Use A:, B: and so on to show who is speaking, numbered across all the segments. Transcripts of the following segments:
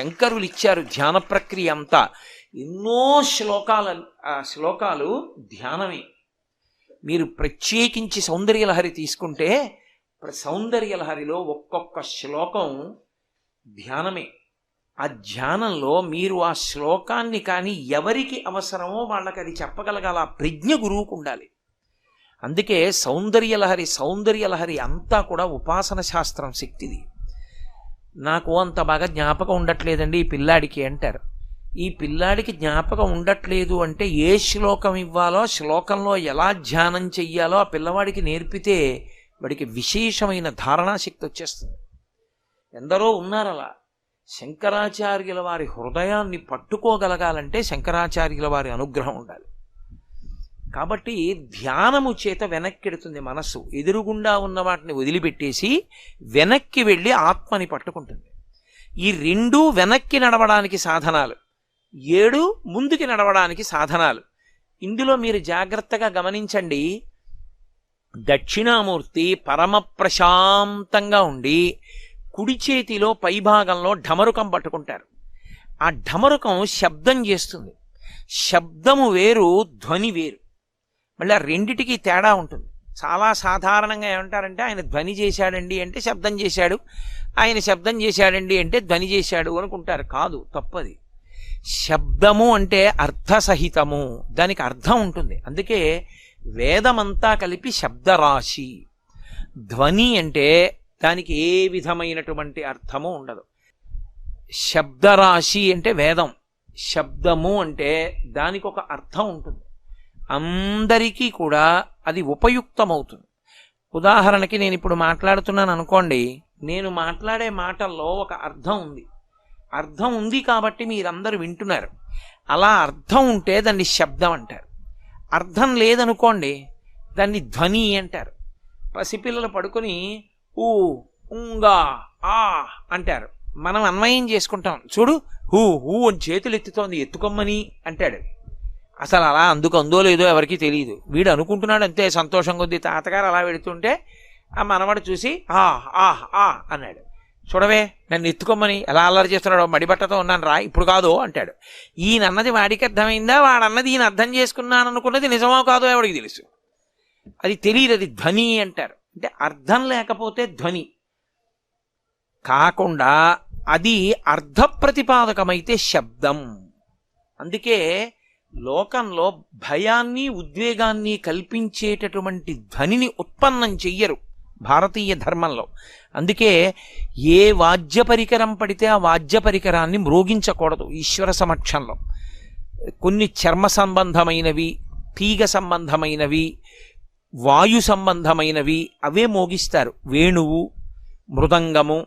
A: శంకరులు ఇచ్చారు ధ్యాన ప్రక్రియ అంతా. ఎన్నో శ్లోకాల ఆ శ్లోకాలు ధ్యానమే. మీరు ప్రత్యేకించి సౌందర్యలహరి తీసుకుంటే సౌందర్యలహరిలో ఒక్కొక్క శ్లోకం ధ్యానమే. ఆ ధ్యానంలో మీరు ఆ శ్లోకాన్ని కానీ ఎవరికి అవసరమో వాళ్ళకి అది చెప్పగలగాల ప్రజ్ఞ గురువుకు ఉండాలి. అందుకే సౌందర్యలహరి సౌందర్యలహరి అంతా కూడా ఉపాసన శాస్త్రం శక్తిది. నాకు అంత బాగా జ్ఞాపకం ఉండట్లేదండి ఈ పిల్లాడికి అంటారు. ఈ పిల్లాడికి జ్ఞాపకం ఉండట్లేదు అంటే ఏ శ్లోకం ఇవ్వాలో శ్లోకంలో ఎలా ధ్యానం చెయ్యాలో ఆ పిల్లవాడికి నేర్పితే వాడికి విశేషమైన ధారణాశక్తి వచ్చేస్తుంది. ఎందరో ఉన్నారు అలా శంకరాచార్యుల వారి హృదయాన్ని పట్టుకోగలగాలంటే శంకరాచార్యుల వారి అనుగ్రహం ఉండాలి. కాబట్టి ధ్యానము చేత వెనక్కిడుతుంది మనస్సు. ఎదురుగుండా ఉన్న వాటిని వదిలిపెట్టేసి వెనక్కి వెళ్ళి ఆత్మని పట్టుకుంటుంది. ఈ రెండూ వెనక్కి నడవడానికి సాధనాలు. ఏడు ముందుకి నడవడానికి సాధనాలు. ఇందులో మీరు జాగ్రత్తగా గమనించండి. దక్షిణామూర్తి పరమ ప్రశాంతంగా ఉండి కుడి చేతిలో పైభాగంలో ఢమరుకం పట్టుకుంటారు. ఆ ఢమరుకం శబ్దం చేస్తుంది. శబ్దము వేరు ధ్వని వేరు. మళ్ళీ ఆ రెండిటికి తేడా ఉంటుంది. చాలా సాధారణంగా ఏమంటారంటే ఆయన ధ్వని చేశాడండి అంటే శబ్దం చేశాడు. ఆయన శబ్దం చేశాడండి అంటే ధ్వని చేశాడు అనుకుంటారు. కాదు తప్పది. శబ్దము అంటే అర్థసహితము. దానికి అర్థం ఉంటుంది. అందుకే వేదమంతా కలిపి శబ్దరాశి. ధ్వని అంటే దానికి ఏ విధమైనటువంటి అర్థము ఉండదు. శబ్దరాశి అంటే వేదం. శబ్దము అంటే దానికి ఒక అర్థం ఉంటుంది. అందరికీ కూడా అది ఉపయుక్తమవుతుంది. ఉదాహరణకి నేను ఇప్పుడు మాట్లాడుతున్నాను అనుకోండి నేను మాట్లాడే మాటల్లో ఒక అర్థం ఉంది. అర్థం ఉంది కాబట్టి మీరందరూ వింటున్నారు. అలా అర్థం ఉంటే దాన్ని శబ్దం అంటారు. అర్థం లేదనుకోండి దాన్ని ధ్వని అంటారు. పసిపిల్లలు పడుకొని ఊ ఉంగా ఆ అంటారు. మనం అన్వయం చేసుకుంటాం. చూడు హూ హూ అని చేతులు ఎత్తుతోంది ఎత్తుకొమ్మని అంటాడు. అసలు అలా అందుకు అందో లేదో ఎవరికి తెలియదు వీడు అనుకుంటున్నాడు అంతే సంతోషం కొద్ది తాతగారు అలా పెడుతుంటే ఆ మనవడు చూసి ఆ ఆ ఆ అన్నాడు. చూడవే నన్ను ఎత్తుకోమని ఎలా అల్లరి చేస్తున్నాడో మడిబట్టతో ఉన్నాను రా ఇప్పుడు కాదు అంటాడు. ఈయన అన్నది వాడికి అర్థమైందా? వాడన్నది ఈయన అర్థం చేసుకున్నాను అనుకున్నది నిజమో కాదో ఎవడికి తెలుసు. అది తెలియదు అది ధ్వని అంటారు. అంటే అర్థం లేకపోతే ధ్వని. కాకుండా అది అర్ధప్రతిపాదకమైతే శబ్దం. అందుకే లోకంలో భయాన్ని ఉద్వేగాన్ని కల్పించేటటువంటి ధ్వనిని ఉత్పన్నం చెయ్యరు భారతీయ ధర్మంలో. అందుకే ఏ వాద్య పరికరం పడితే ఆ వాద్య పరికరాన్ని మ్రోగించకూడదు ఈశ్వర సమక్షంలో. కొన్ని చర్మ సంబంధమైనవి తీగ సంబంధమైనవి వాయు సంబంధమైనవి అవే మోగిస్తారు. వేణువు మృదంగము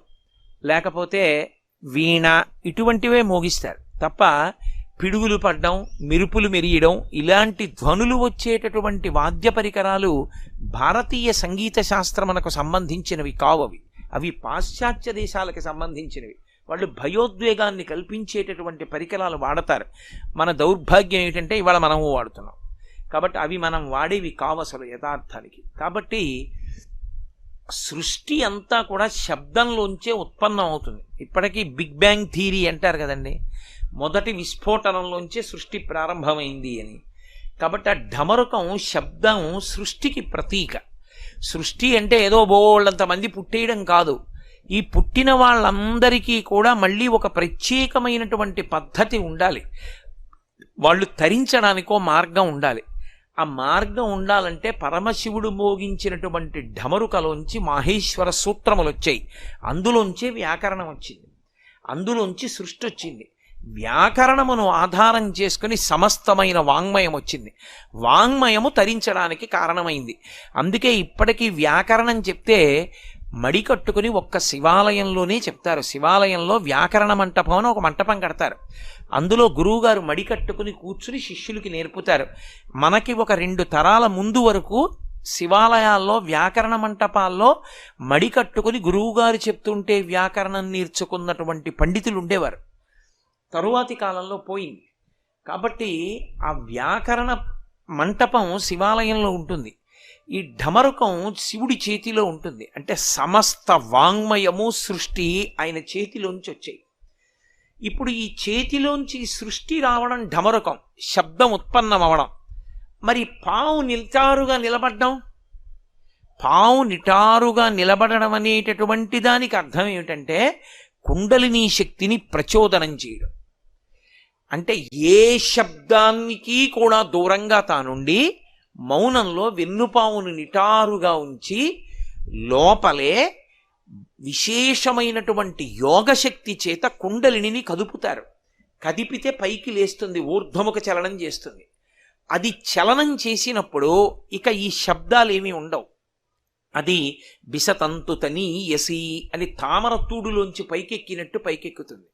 A: లేకపోతే వీణ ఇటువంటివే మోగిస్తారు. తప్ప పిడుగులు పడ్డం మెరుపులు మెరియడం ఇలాంటి ధ్వనులు వచ్చేటటువంటి వాద్య పరికరాలు భారతీయ సంగీత శాస్త్రమునకు సంబంధించినవి కావవి. అవి పాశ్చాత్య దేశాలకు సంబంధించినవి. వాళ్ళు భయోద్వేగాన్ని కల్పించేటటువంటి పరికరాలు వాడతారు. మన దౌర్భాగ్యం ఏమిటంటే ఇవాళ మనము వాడుతున్నాం. కాబట్టి అవి మనం వాడేవి కావసలు యథార్థానికి. కాబట్టి సృష్టి అంతా కూడా శబ్దంలోంచే ఉత్పన్నం అవుతుంది ఇప్పటికీ బిగ్ బ్యాంగ్ థీరీ అంటారు కదండి. మొదటి విస్ఫోటనంలోంచే సృష్టి ప్రారంభమైంది అని. కాబట్టి ఆ ఢమరుకం శబ్దం సృష్టికి ప్రతీక. సృష్టి అంటే ఏదో బోళ్ళంత మంది పుట్టేయడం కాదు. ఈ పుట్టిన వాళ్ళందరికీ కూడా మళ్ళీ ఒక ప్రత్యేకమైనటువంటి పద్ధతి ఉండాలి. వాళ్ళు తరించడానికో మార్గం ఉండాలి. ఆ మార్గం ఉండాలంటే పరమశివుడు మోగించినటువంటి ఢమరుకలోంచి మాహేశ్వర సూత్రములు వచ్చాయి అందులోంచే వ్యాకరణం వచ్చింది. అందులోంచి సృష్టి వచ్చింది. వ్యాకరణమును ఆధారం చేసుకుని సమస్తమైన వాంగ్మయం వచ్చింది. వాంగ్మయము తరించడానికి కారణమైంది. అందుకే ఇప్పటికీ వ్యాకరణం చెప్తే మడి కట్టుకుని ఒక్క శివాలయంలోనే చెప్తారు. శివాలయంలో వ్యాకరణ మంటపం అని ఒక మంటపం కడతారు. అందులో గురువుగారు మడి కట్టుకుని కూర్చుని శిష్యులకి నేర్పుతారు. మనకి ఒక రెండు తరాల ముందు వరకు శివాలయాల్లో వ్యాకరణ మంటపాల్లో మడి కట్టుకుని గురువుగారు చెప్తుంటే వ్యాకరణం నేర్చుకున్నటువంటి పండితులు ఉండేవారు. తరువాతి కాలంలో పోయింది. కాబట్టి ఆ వ్యాకరణ మంటపం శివాలయంలో ఉంటుంది. ఈ ఢమరుకం శివుడి చేతిలో ఉంటుంది. అంటే సమస్త వాంగ్మయము సృష్టి ఆయన చేతిలోంచి వచ్చాయి. ఇప్పుడు ఈ చేతిలోంచి సృష్టి రావడం ఢమరుకం శబ్దం ఉత్పన్నం అవడం మరి పావు నిల్చారుగా నిలబడ్డం? పావు నిటారుగా నిలబడడం అనేటటువంటి దానికి అర్థం ఏమిటంటే కుండలిని శక్తిని ప్రచోదనం చేయడం. అంటే ఏ శబ్దానికి కూడా దూరంగా తానుండి మౌనంలో వెన్నుపావును నిటారుగా ఉంచి లోపలే విశేషమైనటువంటి యోగశక్తి చేత కుండలిని కదుపుతారు. కదిపితే పైకి లేస్తుంది ఊర్ధ్వముఖ చలనం చేస్తుంది. అది చలనం చేసినప్పుడు ఇక ఈ శబ్దాలు ఏమీ ఉండవు. అది బిసతంతుతని యసి అని తామర తూడులోంచి పైకెక్కినట్టు పైకెక్కుతుంది.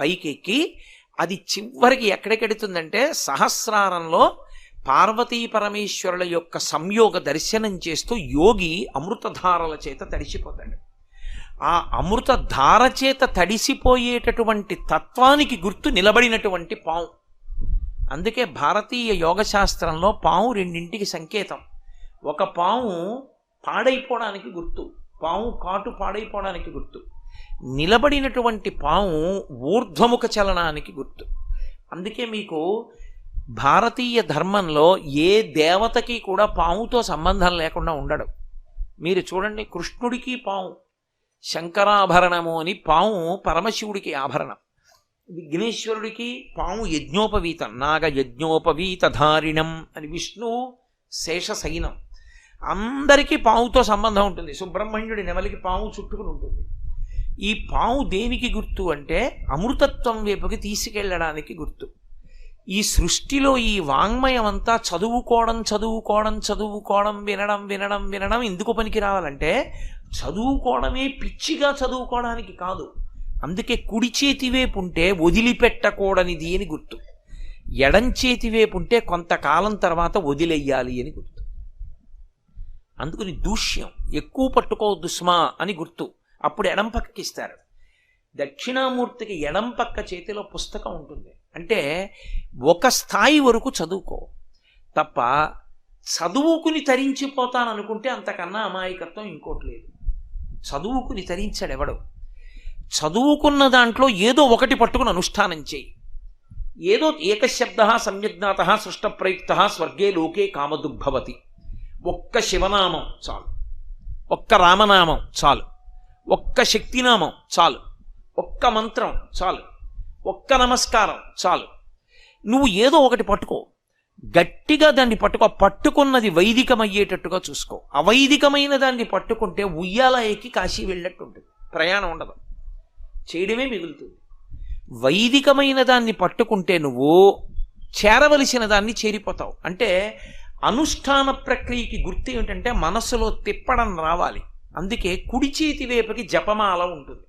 A: పైకెక్కి అది చివరికి ఎక్కడికెడుతుందంటే సహస్రారంలో పార్వతీ పరమేశ్వరుల యొక్క సంయోగ దర్శనం చేస్తూ యోగి అమృతధారల చేత తడిసిపోతాడు. ఆ అమృతధార చేత తడిసిపోయేటటువంటి తత్వానికి గుర్తు నిలబడినటువంటి పాము అందుకే భారతీయ యోగ శాస్త్రంలో పాము రెండింటికి సంకేతం. ఒక పాము పాడైపోవడానికి గుర్తు. పాము కాటు పాడైపోవడానికి గుర్తు. నిలబడినటువంటి పాము ఊర్ధ్వముఖ చలనానికి గుర్తు. అందుకే మీకు భారతీయ ధర్మంలో ఏ దేవతకి కూడా పాముతో సంబంధం లేకుండా ఉండడు. మీరు చూడండి కృష్ణుడికి పాము శంకరాభరణము అని పాము పరమశివుడికి ఆభరణం. విఘ్నేశ్వరుడికి పాము యజ్ఞోపవీతం నాగ యజ్ఞోపవీత ధారిణం అని విష్ణువు శేషశైనం అందరికీ పావుతో సంబంధం ఉంటుంది. సుబ్రహ్మణ్యుడి నెమలికి పాము చుట్టుకుని ఉంటుంది. ఈ పాము దేనికి గుర్తు అంటే అమృతత్వం వైపుకి తీసుకెళ్ళడానికి గుర్తు. ఈ సృష్టిలో ఈ వాంగ్మయం అంతా చదువుకోవడం చదువుకోవడం చదువుకోవడం వినడం వినడం వినడం ఎందుకు పనికి రావాలంటే చదువుకోవడమే పిచ్చిగా చదువుకోవడానికి కాదు. అందుకే కుడి చేతి వైపు ఉంటే వదిలిపెట్టకూడనిది అని గుర్తు. ఎడం చేతి వైపు ఉంటే కొంతకాలం తర్వాత వదిలేయాలి అని గుర్తు. అందుకని దూష్యం ఎక్కువ పట్టుకోవద్దు స్మా అని గుర్తు. అప్పుడు ఎడం పక్కకి ఇస్తారు దక్షిణామూర్తికి ఎడం పక్క చేతిలో పుస్తకం ఉంటుంది. అంటే ఒక స్థాయి వరకు చదువుకో. తప్ప చదువుకుని తరించిపోతాననుకుంటే అంతకన్నా అమాయకత్వం ఇంకోటి లేదు. చదువుకుని తరించాడు ఎవడు చదువుకున్న దాంట్లో ఏదో ఒకటి పట్టుకుని అనుష్ఠానం చేయి. ఏదో ఏకశబ్ద సమ్యజ్ఞాత సృష్ట ప్రయుక్త స్వర్గే లోకే కామదుగ్భవతి ఒక్క శివనామం చాలు. ఒక్క రామనామం చాలు. ఒక్క శక్తినామం చాలు. ఒక్క మంత్రం చాలు. ఒక్క నమస్కారం చాలు. నువ్వు ఏదో ఒకటి పట్టుకో. గట్టిగా దాన్ని పట్టుకో. పట్టుకున్నది వైదికమయ్యేటట్టుగా చూసుకో. అవైదికమైన దాన్ని పట్టుకుంటే ఉయ్యాల ఎక్కి కాశీ వెళ్ళట్టు ఉంటుంది ప్రయాణం ఉండదు. చేయడమే మిగులుతుంది. వైదికమైన దాన్ని పట్టుకుంటే నువ్వు చేరవలసిన దాన్ని చేరిపోతావు. అంటే అనుష్ఠాన ప్రక్రియకి గుర్తు ఏమిటంటే మనసులో తిప్పడం రావాలి. అందుకే కుడి చేతి వైపుకి జపమాల ఉంటుంది.